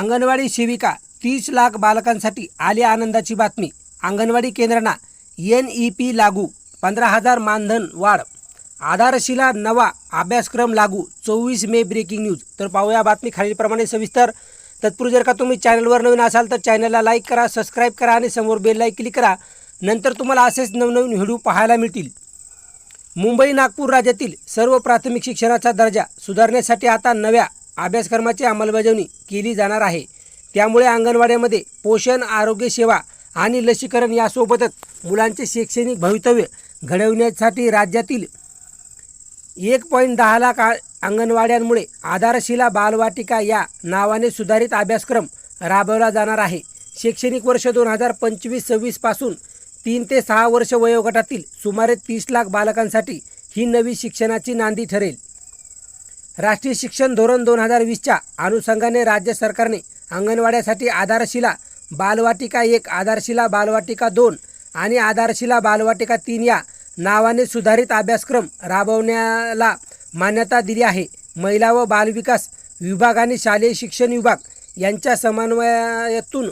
अंगणवाडी सेविका तीस लाख बालकांसाठी आली आनंदाची बातमी. अंगणवाडी केंद्रांना एन ई पी लागू पंधरा हजार मानधन वाढ. आधारशिला नवा अभ्यासक्रम लागू चोवीस मे ब्रेकिंग न्यूज तर पाहूया बातमी खालीलप्रमाणे सविस्तर. तत्पूर्वी जर का तुम्ही चॅनलवर नवीन असाल तर चॅनलला लाईक करा सबस्क्राईब करा आणि समोर बेललाईक क्लिक करा. नंतर तुम्हाला असेच नवनवीन व्हिडिओ पाहायला मिळतील. मुंबई नागपूर राज्यातील सर्व प्राथमिक शिक्षणाचा दर्जा सुधारण्यासाठी आता नव्या अभ्यासक्रमाची अंमलबजावणी केली जाणार आहे. त्यामुळे अंगणवाड्यामध्ये पोषण आरोग्य सेवा आणि लसीकरण यासोबतच मुलांचे शैक्षणिक भवितव्य घडवण्यासाठी राज्यातील एक पॉईंट दहा लाख आ- अंगणवाड्यांमुळे आधारशिला बालवाटिका या नावाने सुधारित अभ्यासक्रम राबवला जाणार आहे. शैक्षणिक वर्ष दोन हजार पंचवीस सव्वीसपासून तीन ते सहा वर्ष वयोगटातील सुमारे तीस लाख बालकांसाठी ही नवी शिक्षणाची नांदी ठरेल. राष्ट्रीय शिक्षण धोरण दोन हजार वीसच्या अनुषंगाने राज्य सरकारने अंगणवाड्यासाठी आधारशिला बालवाटिका एक आधारशिला बालवाटिका दोन आणि आधारशिला बालवाटिका तीन या नावाने सुधारित अभ्यासक्रम राबवण्याला मान्यता दिली आहे. महिला व बालविकास विभाग आणि शालेय शिक्षण विभाग यांच्या समन्वयातून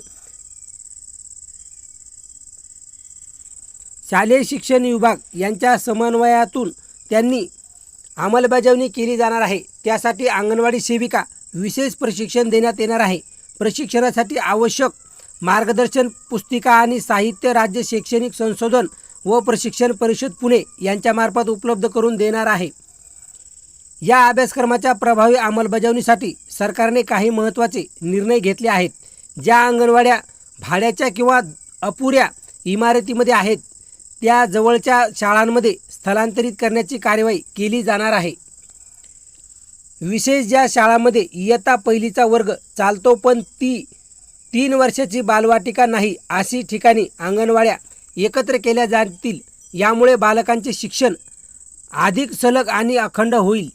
शालेय शिक्षण विभाग यांच्या समन्वयातून त्यांनी अंमलबजावणी केली जाणार आहे. त्यासाठी अंगणवाडी सेविका विशेष प्रशिक्षण देण्यात येणार आहे. प्रशिक्षणासाठी आवश्यक मार्गदर्शन पुस्तिका आणि साहित्य राज्य शैक्षणिक संशोधन व प्रशिक्षण परिषद पुणे यांच्यामार्फत उपलब्ध करून देणार आहे. या अभ्यासक्रमाच्या प्रभावी अंमलबजावणीसाठी सरकारने काही महत्त्वाचे निर्णय घेतले आहेत. ज्या अंगणवाड्या भाड्याच्या किंवा अपुऱ्या इमारतीमध्ये आहेत त्या जवळच्या शाळांमध्ये स्थलांतरित करण्याची कार्यवाही केली जाणार आहे. विशेष ज्या शाळांमध्ये इयत्ता पहिलीचा वर्ग चालतो पण ती तीन वर्षाची बालवाटिका नाही अशी ठिकाणी अंगणवाड्या एकत्र केल्या जातील. यामुळे बालकांचे शिक्षण अधिक सलग आणि अखंड होईल.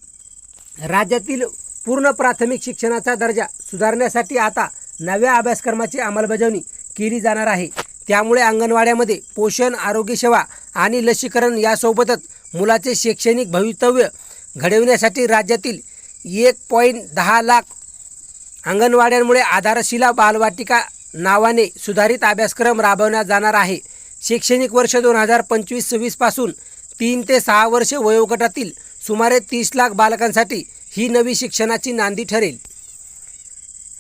राज्यातील पूर्ण प्राथमिक शिक्षणाचा दर्जा सुधारण्यासाठी आता नव्या अभ्यासक्रमाची अंमलबजावणी केली जाणार आहे. त्यामुळे अंगणवाड्यामध्ये पोषण आरोग्यसेवा आणि लसीकरण यासोबतच मुलाचे शैक्षणिक भवितव्य घडविण्यासाठी राज्यातील एक पॉईंट दहा लाख अंगणवाड्यांमुळे आधारशिला बालवाटिका नावाने सुधारित अभ्यासक्रम राबवण्यात जाणार आहे. शैक्षणिक वर्ष दोन हजार पंचवीस सव्वीसपासून तीन ते सहा वर्षे वयोगटातील सुमारे तीस लाख बालकांसाठी ही नवी शिक्षणाची नांदी ठरेल.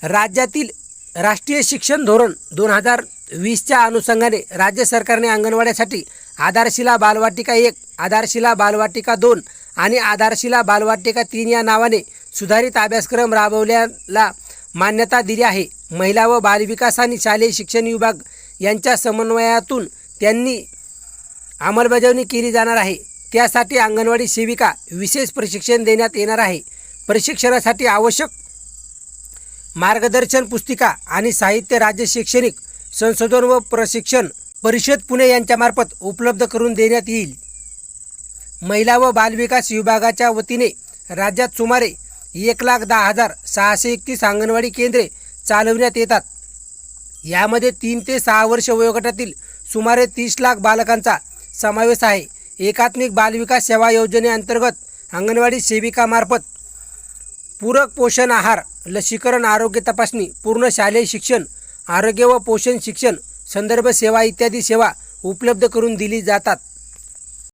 राज्यातील राष्ट्रीय शिक्षण धोरण दोन हजार वीसच्या अनुषंगाने राज्य सरकारने अंगणवाड्यासाठी आधारशिला बालवाटिका एक आधारशिला बालवाटिका दोन आणि आधारशिला बालवाटिका तीन या नावाने सुधारित अभ्यासक्रम राबवल्याला मान्यता दिली आहे. महिला व बालविकास आणि शालेय शिक्षण विभाग यांच्या समन्वयातून त्यांनी अंमलबजावणी केली जाणार आहे. त्यासाठी अंगणवाडी सेविका विशेष प्रशिक्षण देण्यात येणार आहे. प्रशिक्षणासाठी आवश्यक मार्गदर्शन पुस्तिका आणि साहित्य राज्य शैक्षणिक संशोधन व प्रशिक्षण परिषद पुणे यांच्यामार्फत उपलब्ध करून देण्यात येईल. महिला व बालविकास विभागाच्या वतीने राज्यात सुमारे एक लाख दहा हजार सहाशे एकतीस अंगणवाडी केंद्रे चालवण्यात येतात. यामध्ये तीन ते सहा वर्ष वयोगटातील सुमारे तीस लाख बालकांचा समावेश आहे. एकात्मिक बालविकास सेवा योजनेअंतर्गत अंगणवाडी सेविकामार्फत पूरक पोषण आहार लसीकरण आरोग्य तपासणी पूर्ण शालेय शिक्षण आरोग्य व पोषण शिक्षण संदर्भ सेवा इत्यादी सेवा उपलब्ध करून दिली जातात.